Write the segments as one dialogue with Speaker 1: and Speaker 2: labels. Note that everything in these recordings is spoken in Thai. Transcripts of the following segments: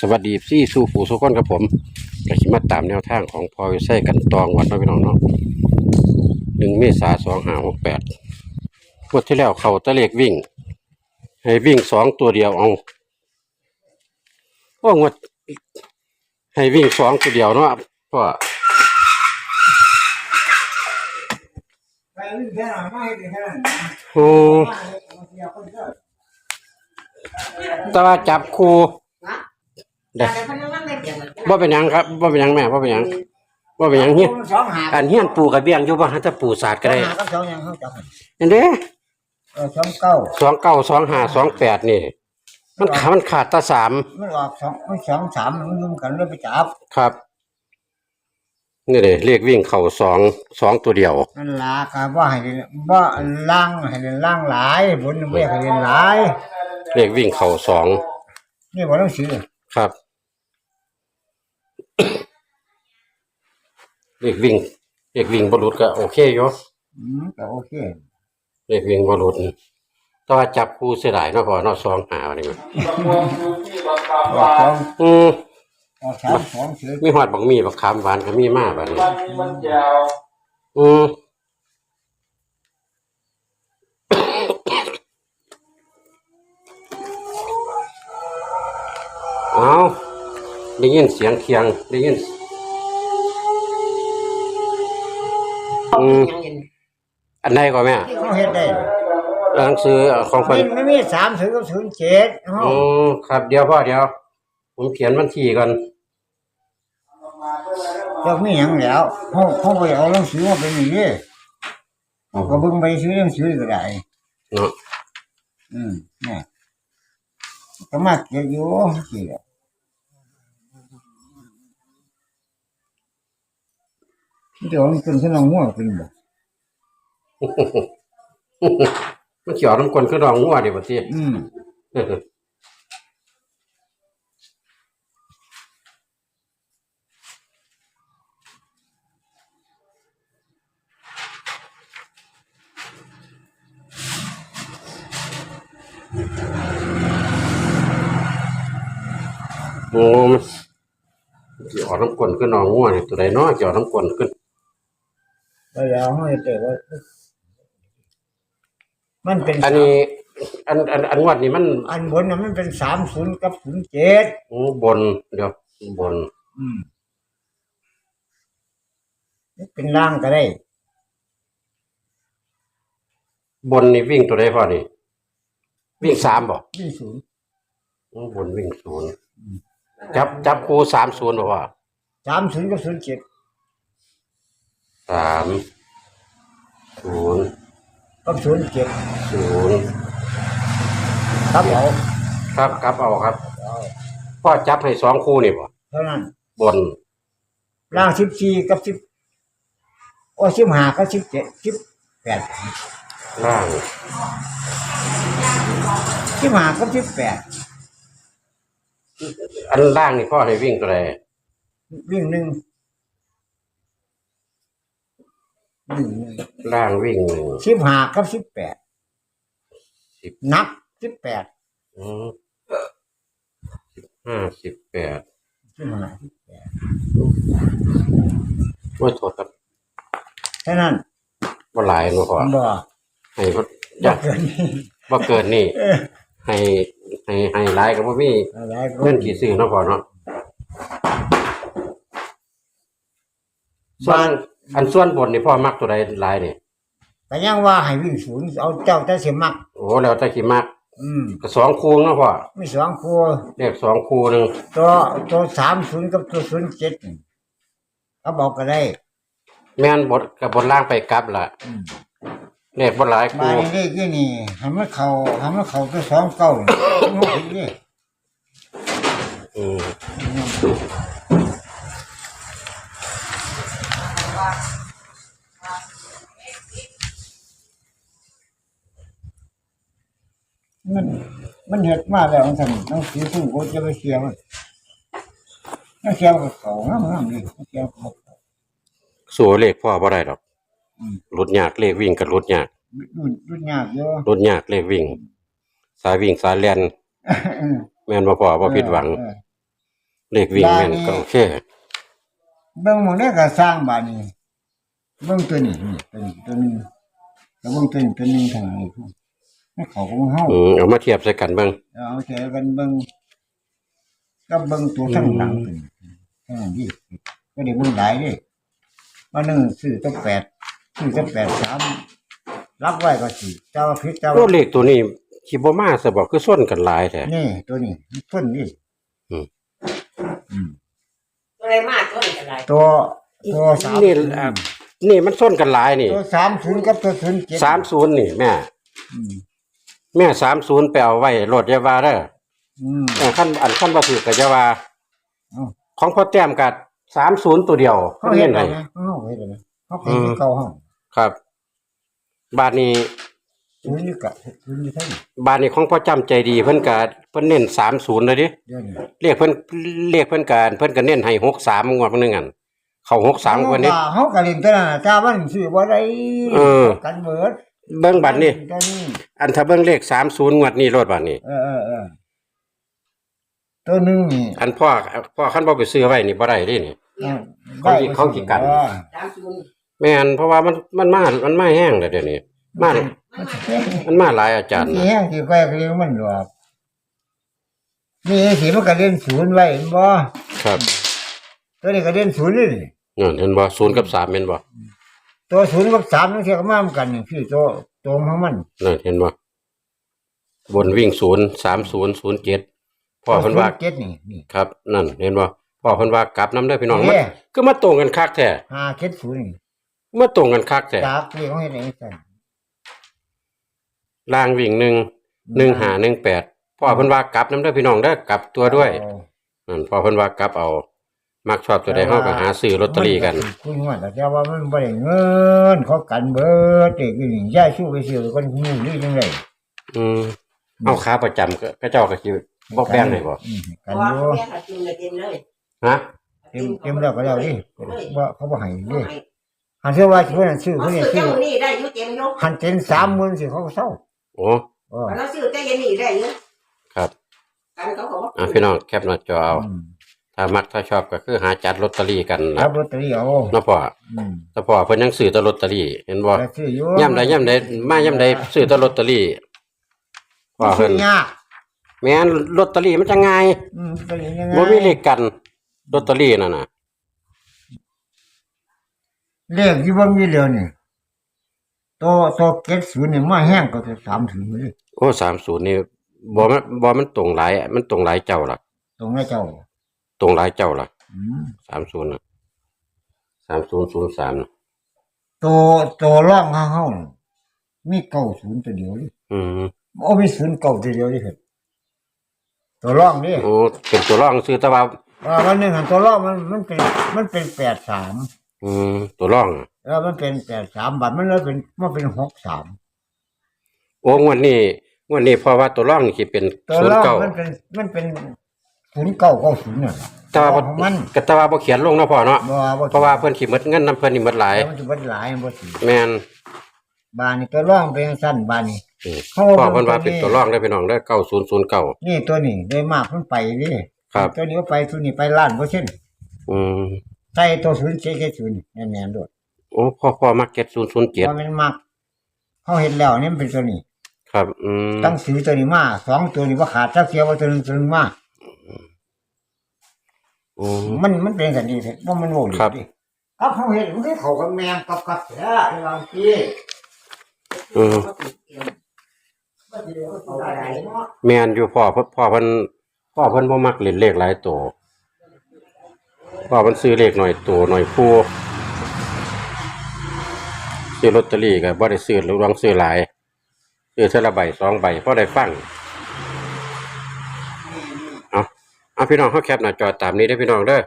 Speaker 1: สวัสดีซี่สู่ผู้สุกคนกับผมก็สิมาตามแนวทางของพอวิไสกันตองวัดเนาะพี่น้องเนาะหนึ่งเมษาสองห้าหกแปดงวดที่แล้วเขาตะเลกวิ่ง ให้วิ่งสองตัวเดียวเอาว่างวดให้วิ่งสองตัวเดียวเนาะเพราะว่าโอ้ แต่ว่าจับคู่
Speaker 2: เด็กพนักงานในเดียวมัน
Speaker 1: บ่เป็นหยังครับบ่เป็นหยังแม่บ่เป็นหยังบ่เป็นหยังเฮีย
Speaker 3: สองหา
Speaker 1: อันเฮียนปูกับเบี้ยงอยู่บ่ฮันจะปูศาสตร์ก็ได้
Speaker 3: สองหากับสองยังเขาจับ
Speaker 1: อันเด้
Speaker 3: เออสองเก้า
Speaker 1: สองเก้าสองห้าสองแปดนี่ มันขามันขาดตาสาม
Speaker 3: มันออกสองมันสองสามมันยุ่งกันเลยไปจับ
Speaker 1: ครับ นี่เลยเรียกวิ่งเข่าสองสองตัวเดียว
Speaker 3: นั่นล่ะครับว่าให้ว่าล่างให้ล่างหลายบนไม่ให้หลาย
Speaker 1: เรียกวิ่งเข่าสอง
Speaker 3: นี่บ่ต้องซื้อ
Speaker 1: ครับเรียกวิ่งเรียกวิ่งบรุษก็โอเคอยู่
Speaker 3: อืมก็โอเค
Speaker 1: เรียกวิ่งบรุษแต่ว่าจับคู่เสียดายเนาะพอเนาะสองหาอะไรมัน
Speaker 3: ออกสอง
Speaker 1: อืม
Speaker 3: ออกสามสองซื้อ
Speaker 1: มีหอดบักมีบักขามหวานก็มีมากแบบนี้อืมเอา ได้ยินเสียงเคียงได้ยินอืม
Speaker 2: ยังเห็น
Speaker 1: อันไหนก่อนแม่
Speaker 3: เขาเฮ็ดได้
Speaker 1: หนังสือของคน
Speaker 3: มันไม่มีสามศูนย์กับศูนย์เจ็ดเฮา
Speaker 1: อืมครับเดี๋ยวพ่อเดี๋ยว ผมเขียนวันที่ก่อน
Speaker 3: เราไม่หยังแล้วเขาเขาไปเอาหนังสือมาเป็นอย่างนี้เขาก็เบิ่งไปซื้อหนังสือก็ได้
Speaker 1: เนาะ
Speaker 3: อืมเนี่ยก็มาเกี่ยวอยู่สิแหละ เดี๋ยวมันเป็นขนมง่วงเป็นบ่
Speaker 1: มันเขียวน้ำกลนคือดองงัวเดี๋ยวบ่ที
Speaker 3: อืม
Speaker 1: โอ้มันเขียวน้ำกลนคือดองงัวเนี่ยตัวใดเนาะเขียวน้ำกลนขึ้น
Speaker 3: แล้วแล้วให้แต่ว่า มันเป็น
Speaker 1: อันนี้ อันอันอันงวดนี้มัน
Speaker 3: อันบนน่ะมันเป็นสามศูนย์กับศูนย์เจ็ด
Speaker 1: โอ้บนเดี๋ยวบน
Speaker 3: อืมเป็นล่างก็ได้
Speaker 1: บนนี่วิ่งตัวใดพ่อนี่ วิ่งสามบ่
Speaker 3: ยี่ศูนย์
Speaker 1: โอ้บนวิ่งศูนย์จับจับคู่สามศูนย์บ่ว่า
Speaker 3: สามศูนย์กับศูนย์เจ็ด
Speaker 1: สามศูนย์
Speaker 3: กับศูนย์เจ็ด
Speaker 1: ศูนย์
Speaker 3: ครับเอา
Speaker 1: ครับครับเอาครับ
Speaker 3: เอา
Speaker 1: พ่อจับให้สองคู่นี่บ่
Speaker 3: เท่านั้น
Speaker 1: บน
Speaker 3: ล่างสิบสี่กับสิบโอ้สิบห้ากับสิบเจ็ดสิบแปด
Speaker 1: ล่าง
Speaker 3: สิบห้ากับสิบแปด
Speaker 1: อันล่างนี่พ่อให้วิ่งตัวใด
Speaker 3: วิ่งหนึ่งวิ่ง หนึ่ง
Speaker 1: ล่างวิ่งหนึ่ง
Speaker 3: สิบห้ากับสิบแปด
Speaker 1: สิบ
Speaker 3: นับสิบแปด
Speaker 1: อืมสิบห้าสิบแปด
Speaker 3: สิบห้าสิบแปด
Speaker 1: โอ้ยโทษครับ
Speaker 3: เท่านั้น
Speaker 1: ว่าหลายเนาะพ่อ
Speaker 3: บ่
Speaker 1: ให้พ่อ
Speaker 3: บ่
Speaker 1: อยาก
Speaker 3: เกินนี้
Speaker 1: ว่าเกินนี่
Speaker 3: เออ
Speaker 1: ให้ให้ให้หลายก็บ่มี
Speaker 3: อะไรก็
Speaker 1: เงินกี่ซื้อเนาะพ่อเนาะส่ว
Speaker 3: บ้านน
Speaker 1: อันส่วนบนนี่พ่อมักตัวใดหลายนี่
Speaker 3: แต่ยังว่าให้วิ่งศูนย์เอาเจ้าแต่เสียมัก
Speaker 1: โอ้แล้วแต่กี่มัก
Speaker 3: อืม
Speaker 1: ก็สองคูเนาะพ่อ
Speaker 3: มีสองครัว
Speaker 1: เรียกสองคูหนึง
Speaker 3: ตัวตัวสามศูนย์กับตัวศูนย์เจ็ดนี่เขาบอกก็ได้
Speaker 1: แม่นบทกับบทล่างไปกลับล่ะ
Speaker 3: อืม
Speaker 1: เรียกบ่หลาย
Speaker 3: มา
Speaker 1: คู
Speaker 3: เลขที่นี่ให้มันเขาให้มันเขาตัวสองเก้านี่งอกอีกเลย
Speaker 1: อืม
Speaker 3: มันมัน เห็ดมาแล้วมันทำต้องสีสู้ก็จะไปเชียร์มันนั่นเชียร์กับเขางามงามเลยเชียร์กับเขา
Speaker 1: สู้เลขพ่อบ่ได้ดอก
Speaker 3: อืม
Speaker 1: หลุดยากเลขวิ่งก็หลุดยาก
Speaker 3: รุ่นรุ่นยากเยอะ
Speaker 1: หลุดยากเลขวิ่ง สายวิ่งสายเลียน
Speaker 3: อืม
Speaker 1: แม่นบ่พอบ่ผิดหวัง
Speaker 3: เออ
Speaker 1: เลขวิ่งแม่น
Speaker 3: บ้านนี้
Speaker 1: ก็โอเค
Speaker 3: เบิ่งหมองนี้ก็สร้างบ้านนี้เบิ่งตัวนี้นี่ตัวนี้ตัวนึงแล้วเบิ่งตัวนี้ตัวนึงทางนี้พุ่นให้ เขาของเฮา
Speaker 1: อืมเอามาเทียบใส่กันเบิ่ง
Speaker 3: เอาเจอกันเบิ่งก็เบิ่งตัวข้างหลังเป็นข้างนี้ก็ได้เบิ่งหลายเด้ว่าหนึงซื้อตั้งแปดซื้อตั้งแปดสามรับไว้ก็สิเจ้าว่าผิดเจ้า
Speaker 1: โอ้เลขตัวนี้สิบ่มาซะบ่คือส้นกันหลายแท้
Speaker 3: นี่ตัวนี้ต้นนี่
Speaker 1: อืม
Speaker 3: อืม
Speaker 2: อะไรมากก็อะไร
Speaker 3: ตัวตัวสาม
Speaker 1: นี่อะนี่มันส้นกันหลายนี่
Speaker 3: ตัวสามศูนย์กับตัวศูนย์เจ็ด
Speaker 1: 30นี่แม่
Speaker 3: อืม
Speaker 1: แม่30ไปเอาไว้รถอยาว่าเด้อ
Speaker 3: อืม
Speaker 1: เออคันอันคันบ่ถูกก็จะว่า
Speaker 3: เอ้า
Speaker 1: ของพ่อแต้มก็30ตัวเดียว
Speaker 3: เขา
Speaker 1: เพิ่น
Speaker 3: เห็
Speaker 1: เน้
Speaker 3: น
Speaker 1: น
Speaker 3: ไหม
Speaker 1: ให้
Speaker 3: เขาเห็นไหมเขาเป็นที่เก่าห้อง
Speaker 1: ครับ บาทนี้
Speaker 3: ศูนย์นี่กะศูนย์นี่เท่านี้
Speaker 1: บาทนี้ของพ่อจำใจดีเพิ่นก็เพิ่นเน้น30เลยดิ
Speaker 3: เดี๋ยวนี้
Speaker 1: เรียกเพิ่นเรียกเพิ่นการเพิ่นก็เน้นให้63งวดมื้อนึงอันเข้า63กว่านี้
Speaker 3: เขากะเล่นตัวนั้นน่ะจ้ามันซื้อบ่ได้
Speaker 1: เออ
Speaker 3: กันเบิด
Speaker 1: เบิ่งบัดนี้
Speaker 3: ตัวนี้
Speaker 1: อันถ้าเบิ่งเลข30งวดนี้รถบัดนี้
Speaker 3: เออเออเออตัวหนึงนี่
Speaker 1: อันพ่อพ่อคันบ่ไปซื้อไว้นี่บ่ได้เดินี่
Speaker 3: อะ
Speaker 1: เขาขี้เขาขี้กัน
Speaker 3: เออ
Speaker 2: สามศูนย์
Speaker 1: แม่นเพราะว่ามันมันมามันมาแห้งแล้วเดี๋ยวนี้มา
Speaker 3: มันสิแห้ง
Speaker 1: มันมาหลายอาจารย์
Speaker 3: สิ
Speaker 1: นะ
Speaker 3: แห้งสิก้อยก็เรียกมันหรอกนี่สิมันก็เล่นศูนย์ไว้เห็นบ่
Speaker 1: ครับ
Speaker 3: ตัวนี้ก็เล่นศูนย์นี่
Speaker 1: นั่นเห็นบ่0กับ3แม่นบ่
Speaker 3: ตัวศูนย์กับสามนั่นเทียบกันมาเหมือนกันนี่พี่ตัวตัวของมัน
Speaker 1: นั่นเห็นบ่บนวิ่ง0 30 07พ่อเพิ่นว่า
Speaker 3: เจ็ดนี่นี่
Speaker 1: ครับ นั่น เห็นบ่พ่อเพิ่นว่ากลับนํเด้อพี่น้อง
Speaker 3: เอ๊ะ
Speaker 1: มันคือมาตรงกันคักแท้
Speaker 3: ห้าเจ็ดศูนย์นี่
Speaker 1: มาตรงกันคักแท้
Speaker 3: จากเรียกของเฮ็ดเองสั่น
Speaker 1: ล่างวิ่งหนึ่งหนึ่งหาหนึ่งแปดพ่อเพิ่นว่ากลับนํเด้อพี่น้องเด้อกลับตัวด้วย
Speaker 3: เอา
Speaker 1: นั่นพ่อเพิ่นว่ากลับเอา มักชอบตัวใดเฮาก็หาซื้อลอตเตอรี่กัน
Speaker 3: คุยว่าแต่ว่ามันบ่ได้เงินเขากันเบิดเด็กนี่ย้ายสู้ไปซื้อคนงูนี่จังได๋
Speaker 1: อืมเอาค้าประจำก็ก็เจ้าก็สิบ่แบ่งให้บ่
Speaker 3: อืม
Speaker 2: เพ
Speaker 3: กัน
Speaker 2: ราะว่า
Speaker 3: อยู่
Speaker 2: แม่ขาดทุนเลยเต็มเลย
Speaker 1: ฮะ
Speaker 3: เต็มเต็มแล้วก็แล้วดิว่าเขาบ่ให้ดิหันเชื่อว่าเพิ่นนซื้อ
Speaker 2: เขา
Speaker 3: เพิ่น
Speaker 2: ซื้
Speaker 3: นี่
Speaker 2: อ
Speaker 3: ซื้อ
Speaker 2: เจ้านี่ได้อยุเต็มเนาะ
Speaker 3: หันเต็ม30,000สิเขาก็เซา
Speaker 1: โอ้
Speaker 3: เออ
Speaker 2: เขาซื้อเจ้ายันนี่ได้เยอะ
Speaker 1: ครับ
Speaker 2: กันเขาบอกว่า
Speaker 1: อะพี่น้องแคปหน้าจอเอา
Speaker 3: อืม
Speaker 1: ถ้ามักถ้าชอบก็คือหาจัดลอตเตอรี่กัน
Speaker 3: ครั
Speaker 1: นะ
Speaker 3: บลอตเตอรี่เอา
Speaker 1: เนาะพ่อ
Speaker 3: อืม
Speaker 1: แต่พ่อเพิ่นยังซื้อแต่ลอตเตอรี่เห็นบ่
Speaker 3: แต่ซื้ออยู่
Speaker 1: ย่ำใดย่ำใดมาย่ำใดซื้อแต่ลอตเตอรี่พ่อ
Speaker 3: ซื้
Speaker 1: เพิ่น
Speaker 3: อยาก
Speaker 1: แม่นลอตเตอรี่มันจะง่าย
Speaker 3: อืมเป็นยังไง
Speaker 1: บ่มีเลขกันลอตเตอรี่นั่นน่ะ
Speaker 3: เลขที่ว่ามีเดียวนี่ตัวตัวเก็ดศูนย์นี่มาแห้งก็จะสามถึงเลย
Speaker 1: โอ้30นี่บ่มันบ่มันตรงหลายมันตรงหลายเจ้าล่ะ
Speaker 3: ตรงนั้นเจ้า
Speaker 1: ต รงหลายเจ้าล่ะ
Speaker 3: อืม
Speaker 1: 30น่ะ3003น่ะ
Speaker 3: ตัวตัวร่องข้างเฮานี่มีเก้าศูนย์ตัวเดียวนี่
Speaker 1: อืม
Speaker 3: โอ้มีศูนย์เก้าตัวเดียวนี่ครับตัวร่องนี่
Speaker 1: โอ้เป็นตัวรองซื้อแต่ว่า
Speaker 3: ว่าวันหนึงหันตัวร่องมันมันเป็นมันเป็นแปดสาม
Speaker 1: อืมตัวรองอะ
Speaker 3: แล้วมันเป็นแปดสามบัตรมันเลยเป็นมันเป็นหกสาม
Speaker 1: โอ้งวดนี้งวดนี้เพราะว่าตัวรองนี่สิเป็น
Speaker 3: ตัว
Speaker 1: ศูน
Speaker 3: ร่
Speaker 1: ย์
Speaker 3: อง
Speaker 1: เก้า
Speaker 3: มันเป็นมันเป็น ศูนย์เก้าเก้าศูนย์เนี่ย
Speaker 1: แต่ว่าบ่
Speaker 3: ของมัน
Speaker 1: ก็แต่ว่าบ่เขียนลงเนาะพ่อเนาะ
Speaker 3: บ่บ่
Speaker 1: เพราะว่าเพิ่นสิหมดเงินนํเพิ่นนี่หมดหลาย
Speaker 3: แล้วมันจะบ่หลายบ่สิ
Speaker 1: แม่น
Speaker 3: บ้านนี่ตัวร่องเป็นสั้นบ้านนี่
Speaker 1: อืม
Speaker 3: เขา
Speaker 1: พ่อเพิ่นว่าเป็นตัวรองได้อพี่น้องเด้อ9009
Speaker 3: นี่ตัวนี้ได้มากมันไปดิ
Speaker 1: ครับ
Speaker 3: ตัวนี้ก็ไปตัวนี้ไปล้านเปอร์เซ็นต์
Speaker 1: อืม
Speaker 3: ใส่ตัวศูนย์เจ็ดเจ็ดศูนย์แน่นๆด้วย
Speaker 1: โอ้พ่อพ่อมัก
Speaker 3: เพราะ
Speaker 1: 7007
Speaker 3: มันมักเขาเห็นแล้วนี่มันเป็นตัวนี้
Speaker 1: ครับ อืม
Speaker 3: ตั้งสีตัวนี้มาสองตัวนี้ว่าขาดสักเสียว่าตัวหนึงตัวหนึงมา
Speaker 1: อืม
Speaker 3: มันมันเป็นกันดีเถอะว่ามันโง่ดี
Speaker 1: ครับ
Speaker 3: ดิครับเขาเห็นมันก็เขากับแมงกับกับเสียในบางที
Speaker 1: อืม
Speaker 3: เอาอะไรเนาะ
Speaker 1: แม่นอยู่พ่อเพิ่นพ่อเพิ่นพ่อเพิ่นบ่มักเล่นเลขหลายตัวพ่อเพิ่นซื้อเลขหน่อยตัวหน่อยผู้ซื้อลอตเตอรี่ก็บ่ได้ซื้อหรือลองซื้อหลายซื้อเท่าละใบสองใบพอได้ฟังเอา เอาพี่น้องเฮาแคปหน้าจอตามนี้เด้อพี่น้องเด้อ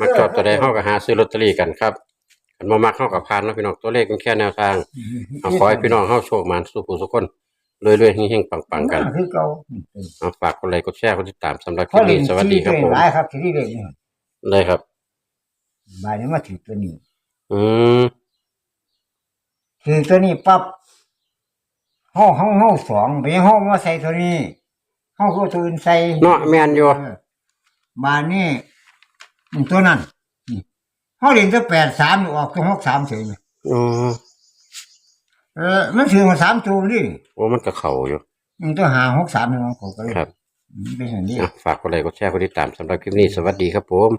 Speaker 1: มักจอบตัวใดเฮาก็หาซื้อลอตเตอรี่กันครับคันบ่มักเฮาก็ผ่านเนาะพี่น้องตัวเลขมันแค่แนวทางเอาขอให้พี่น้องเฮาโชคหมานสุขสุขคนรวยๆเฮงๆปังๆกัน
Speaker 3: คือเก่า
Speaker 1: เอาฝากกดไลค์กดแชร์กดติดตามสำหรับค
Speaker 3: เขา
Speaker 1: ลิป
Speaker 3: เล่
Speaker 1: นี้
Speaker 3: น
Speaker 1: สวัสดีครับผม
Speaker 3: หลายครับที่นี่เลยนี่
Speaker 1: เลยครับ
Speaker 3: บายนี้มาถือตัวนี้
Speaker 1: อืม
Speaker 3: ถือตัวนี้ปั๊บห้องห้องห้องสองไปห้องมาใส่ตัวนี้เขาก็ตัวอื่นใส่
Speaker 1: เนาะแม่นอยู่
Speaker 3: เออ มานี่มันตัวนั้นนี่เขาเรียนตั้งแปดสามออกตัวหกสามเฉยเลย
Speaker 1: อ๋อ
Speaker 3: เออมันถือมาสามตัวนี่
Speaker 1: โอ้มันก็เข้าอยู่
Speaker 3: มันตัวหาหกสามนี่มันเขาก็เลย
Speaker 1: ครับ
Speaker 3: อืมเป็นอย่างนี้
Speaker 1: อะฝากกดไลค์กดแชร์กดติดตามสำหรับคลิปนี้สวัสดีครับผม